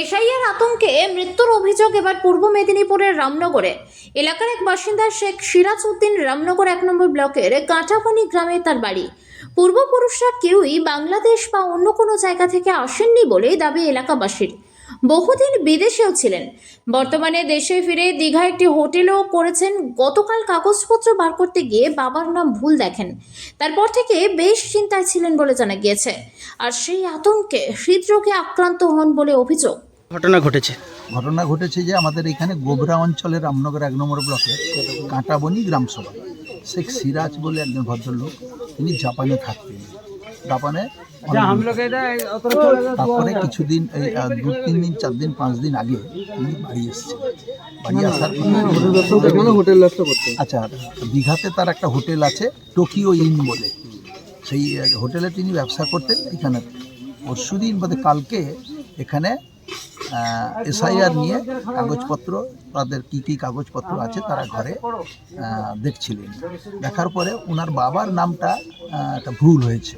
এসআইয়ের আতঙ্কে মৃত্যুর অভিযোগ এবার পূর্ব মেদিনীপুরের রামনগরে। এলাকার এক বাসিন্দা শেখ সিরাজ উদ্দিন রামনগর এক নম্বর ব্লকের কাঁটাপানি গ্রামে তার বাড়ি। পূর্বপুরুষরা কেউই বাংলাদেশ বা অন্য কোনো জায়গা থেকে আসেননি বলে দাবি এলাকাবাসীর। বহুদিন বিদেশেও ছিলেন। বর্তমানে দেশে ফিরে দীঘা একটি হোটেলও করেছেন। গতকাল কাগজপত্র বার করতে গিয়ে বাবার নাম ভুল দেখেন। তারপর থেকে বেশ চিন্তায় ছিলেন বলে জানা গিয়েছে। আর সেই আতঙ্কে হৃদরোগে আক্রান্ত হন বলে অভিযোগ। ঘটনা ঘটেছে। ঘটনা ঘটেছে যে আমাদের এখানে গোবরা অঞ্চলের রামনগর এক নম্বর ব্লকে কাঁটাবনি গ্রামসভা শেখ সিরাজ বলে একজন ভদ্রলোক তিনি জাপানে থাকতেন। জাপানে। তারপরে কিছুদিন এই দু তিন দিন চার দিন পাঁচ দিন আগে তিনি বাড়ি এসেছেন। বাড়ি আসার হোটেল আচ্ছা দীঘাতে তার একটা হোটেল আছে টোকিও ইন বলে। সেই হোটেলে তিনি ব্যবসা করতেন এখানে পরশু দিন বাদে কালকে এখানে এসআইআর নিয়ে কাগজপত্র তাদের কী কী কাগজপত্র আছে তারা ঘরে দেখছিলেন। দেখার পরে ওনার বাবার নামটা একটা ভুল হয়েছে।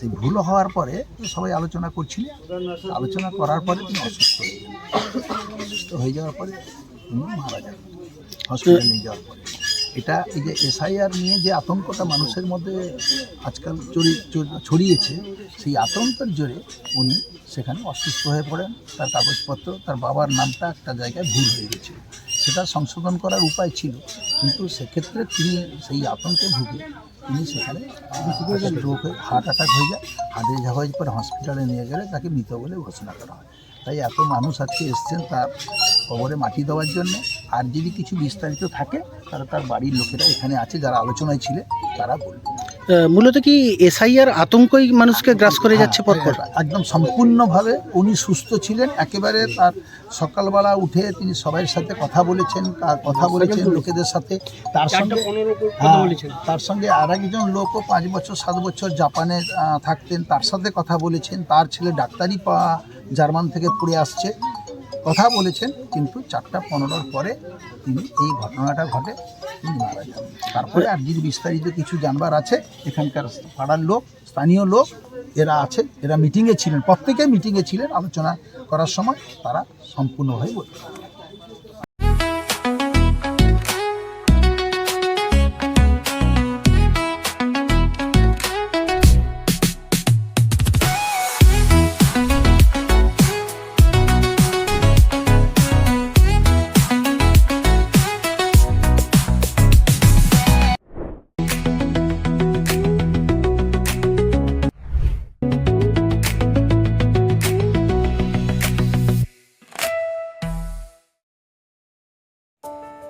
সেই ভুল হওয়ার পরে সবাই আলোচনা করছিলেন আলোচনা করার পরে তিনি অসুস্থ হয়ে গেলেন। অসুস্থ হয়ে যাওয়ার পরে তিনি মারা যান। হসপিটালে নিয়ে যাওয়ার পরে। এটা এই যে এসআইআর নিয়ে যে আতঙ্কটা মানুষের মধ্যে আজকাল ছড়িয়েছে, সেই আতঙ্কের জোরে উনি সেখানে অসুস্থ হয়ে পড়েন। তার কাগজপত্র, তার বাবার নামটা একটা জায়গায় ভুল হয়ে গেছে। সেটা সংশোধন করার উপায় ছিল। কিন্তু সেক্ষেত্রে তিনি সেই আতঙ্কে ভুগে তিনি সেখানে রোগ হয়ে হার্ট অ্যাটাক হয়ে যায় হার্ট হয়ে পরে হসপিটালে নিয়ে গেলে তাকে মৃত বলে ঘোষণা করা হয়। তাই এত মানুষ আজকে এসছেন তার কবরে মাটি দেওয়ার জন্য। আর যদি কিছু বিস্তারিত থাকে তারা তার বাড়ির লোকেরা এখানে আছে, যারা আলোচনায় ছিলেন তারা বলবে। মূলত কি এসআইআর আতঙ্কই মানুষকে গ্রাস করে যাচ্ছে পরপর? হ্যাঁ, একদম সম্পূর্ণভাবে। উনি সুস্থ ছিলেন একেবারে তার সকালবেলা উঠে তিনি সবাইয়ের সাথে কথা বলেছেন কথা বলেছেন লোকেদের সাথে। তার সঙ্গে হ্যাঁ, তার সঙ্গে আর একজন লোকও পাঁচ বছর সাত বছর জাপানে থাকতেন তার সাথে কথা বলেছেন। তার ছেলে ডাক্তারি পা জার্মান থেকে পড়ে আসছে। কথা বলেছেন কিন্তু চারটা পনেরোর পরে তিনি এই ঘটনাটা ঘটে। তারপরে আর যদি বিস্তারিত কিছু জানবার আছে, এখানকার পাড়ার লোক, স্থানীয় লোক, এরা আছে, এরা মিটিংয়ে ছিলেন। প্রত্যেকে মিটিংয়ে ছিলেন, আলোচনা করার সময় তারা সম্পূর্ণভাবে বলতে